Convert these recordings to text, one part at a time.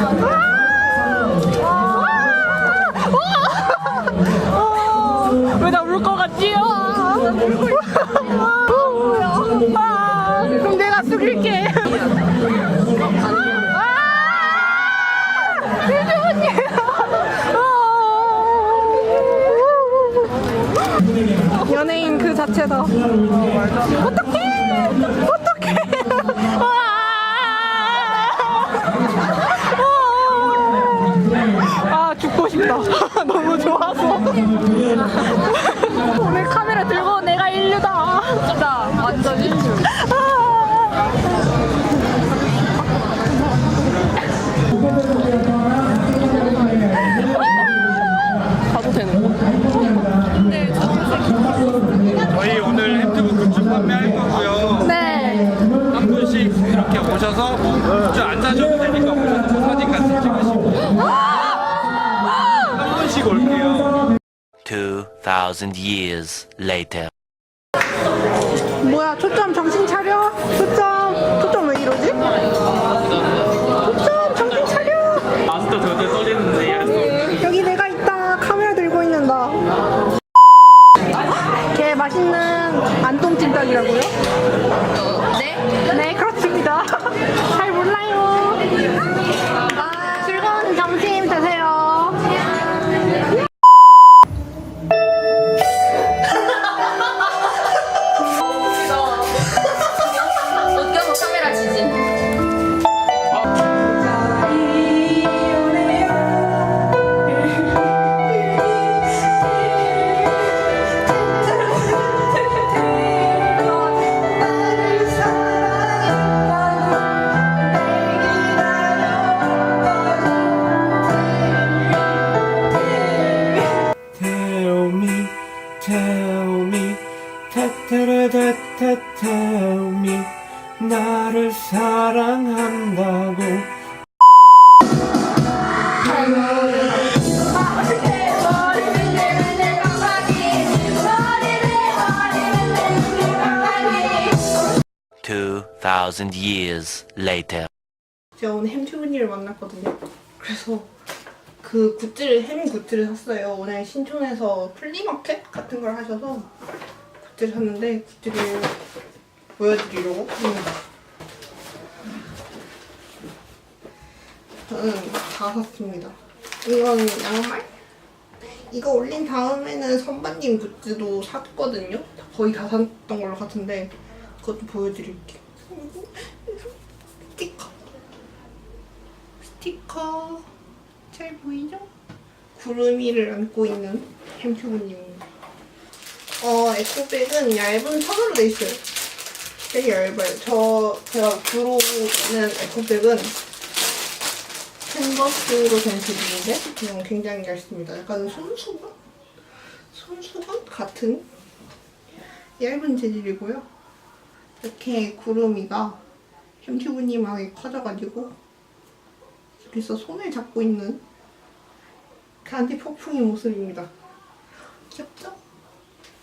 아! 아! 아! 왜나 울 것 같지? 아, 울고 그럼 내가 숙일게. 아, 대주머니. 연예인 그 자체다. 2,000 years later. 뭐야 초점 정신 차려 초점 초점 왜 이러지? 초점 정신 차려 마스터 저도 떨리는데 여기 내가 있다 카메라 들고 있는다 개 맛있는 안동 찜닭이라고요? Thousand years later. 제가 오늘 햄튜브님을 만났거든요. 그래서 그 굿즈를 햄 굿즈를 샀어요. 오늘 신촌에서 플리마켓 같은 걸 하셔서 굿즈를 샀는데 굿즈를 보여드리려고 합니다. 저는 다 샀습니다. 이건 양말? 이거 올린 다음에는 선반님 굿즈도 샀거든요. 거의 다 샀던 걸로 같은데 그것도 보여드릴게요. 스티커. 스티커 잘 보이죠? 구름이를 안고 있는 햄튜브님입니다. 어, 에코백은 얇은 천으로 돼 있어요. 되게 얇아요. 저 제가 주로 쓰는 에코백은 캔버스로 된 재질인데 그냥 굉장히 얇습니다. 약간 손수건? 손수건 같은 얇은 재질이고요. 이렇게 구름이가 햄튜브님하게 커져가지고 그래서 손을 잡고 있는 간디 폭풍의 모습입니다. 귀엽죠?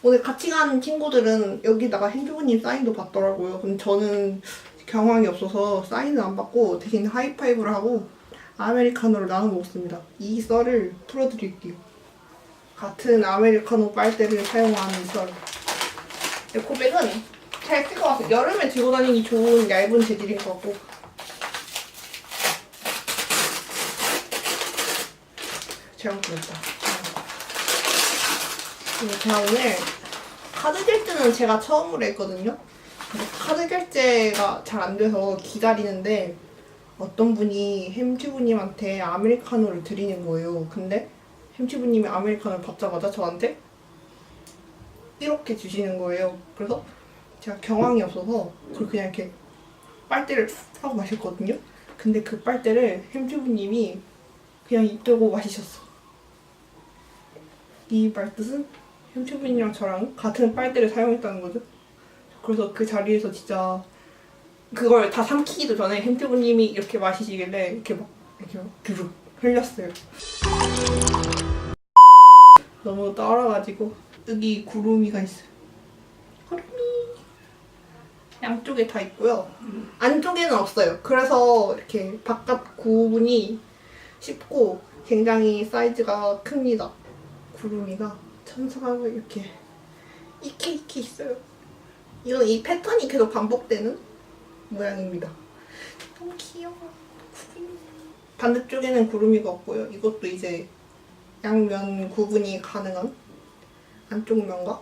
오늘 같이 간 친구들은 여기다가 햄튜브님 사인도 받더라고요. 근데 저는 경황이 없어서 사인은 안 받고 대신 하이파이브를 하고 아메리카노를 나눠 먹었습니다. 이 썰을 풀어드릴게요. 같은 아메리카노 빨대를 사용하는 썰. 에코백은 잘 쓸 것 같아요. 여름에 들고 다니기 좋은 얇은 재질인 것 같고 잘못 그렸다. 그리고 제가 오늘 카드 결제는 제가 처음으로 했거든요. 카드 결제가 잘 안 돼서 기다리는데 어떤 분이 햄튜브님한테 아메리카노를 드리는 거예요. 근데 햄튜브님이 아메리카노를 받자마자 저한테 이렇게 주시는 거예요. 그래서 제가 경황이 없어서 그걸 그냥 이렇게 빨대를 하고 마셨거든요. 근데 그 빨대를 햄튜브님이 그냥 입 대고 마시셨어. 이 말뜻은 햄튜브님이랑 저랑 같은 빨대를 사용했다는 거죠. 그래서 그 자리에서 진짜 그걸 다 삼키기도 전에 햄튜브님이 이렇게 마시시길래 이렇게 막 이렇게 막 두룩 흘렸어요. 너무 떨어가지고 여기 구름이가 있어요. 양쪽에 다 있고요. 안쪽에는 없어요. 그래서 이렇게 바깥 구분이 쉽고 굉장히 사이즈가 큽니다. 구름이가 천사가 이렇게 이렇게 이렇게 있어요. 이런 이 패턴이 계속 반복되는 모양입니다. 너무 귀여워. 구름이. 반대쪽에는 구름이가 없고요. 이것도 이제 양면 구분이 가능한 안쪽 면과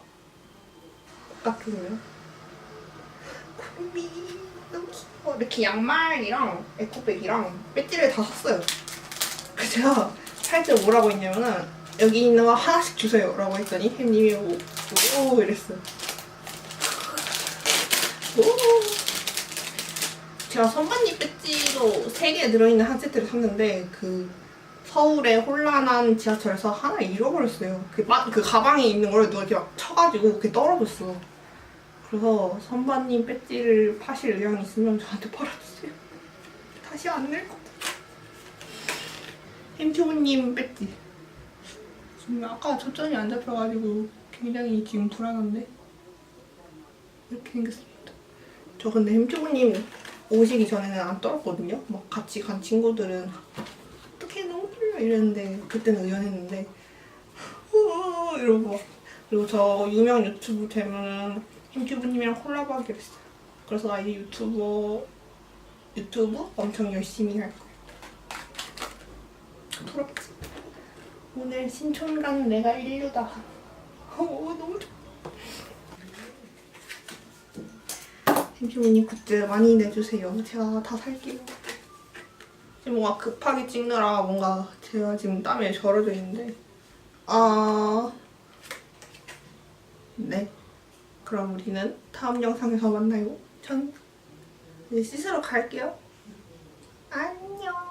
바깥으로 너무 귀여워. 이렇게 양말이랑 에코백이랑 배지를 다 샀어요. 그 제가 살 때 뭐라고 했냐면은 여기 있는 거 하나씩 주세요 라고 했더니 햄님이 오, 오 이랬어요. 오. 제가 선반님 배지도 3개 들어있는 한 세트를 샀는데 그 서울의 혼란한 지하철에서 하나 잃어버렸어요. 그, 마- 그 가방에 있는 걸 누가 이렇게 막 쳐가지고 그게 떨어졌어. 그래서 선반님 배지를 파실 의향 있으면 저한테 팔아주세요. 다시 안낼 거. 햄튜브님 배지. 지금 아까 초점이 안 잡혀가지고 굉장히 지금 불안한데 이렇게 생겼습니다. 저 근데 햄튜브님 오시기 전에는 안 떨었거든요. 막 같이 간 친구들은 어떻게 너무 떨려 이랬는데 그때는 의연했는데 어, 이러고 막. 그리고 저 유명 유튜브 되면은 햄튜브님이랑 콜라보 하기로 했어요. 그래서 나 이제 유튜버 유튜브 엄청 열심히 할 거예요. 부럽지? 오늘 신촌 가는 내가 인류다. 어, 너무 좋아. 햄튜브님 굿즈 많이 내주세요. 제가 다 살게요. 지금 뭔가 급하게 찍느라 뭔가 제가 지금 땀에 절어져 있는데 아... 네 그럼 우리는 다음 영상에서 만나요. 전 이제 씻으러 갈게요. 안녕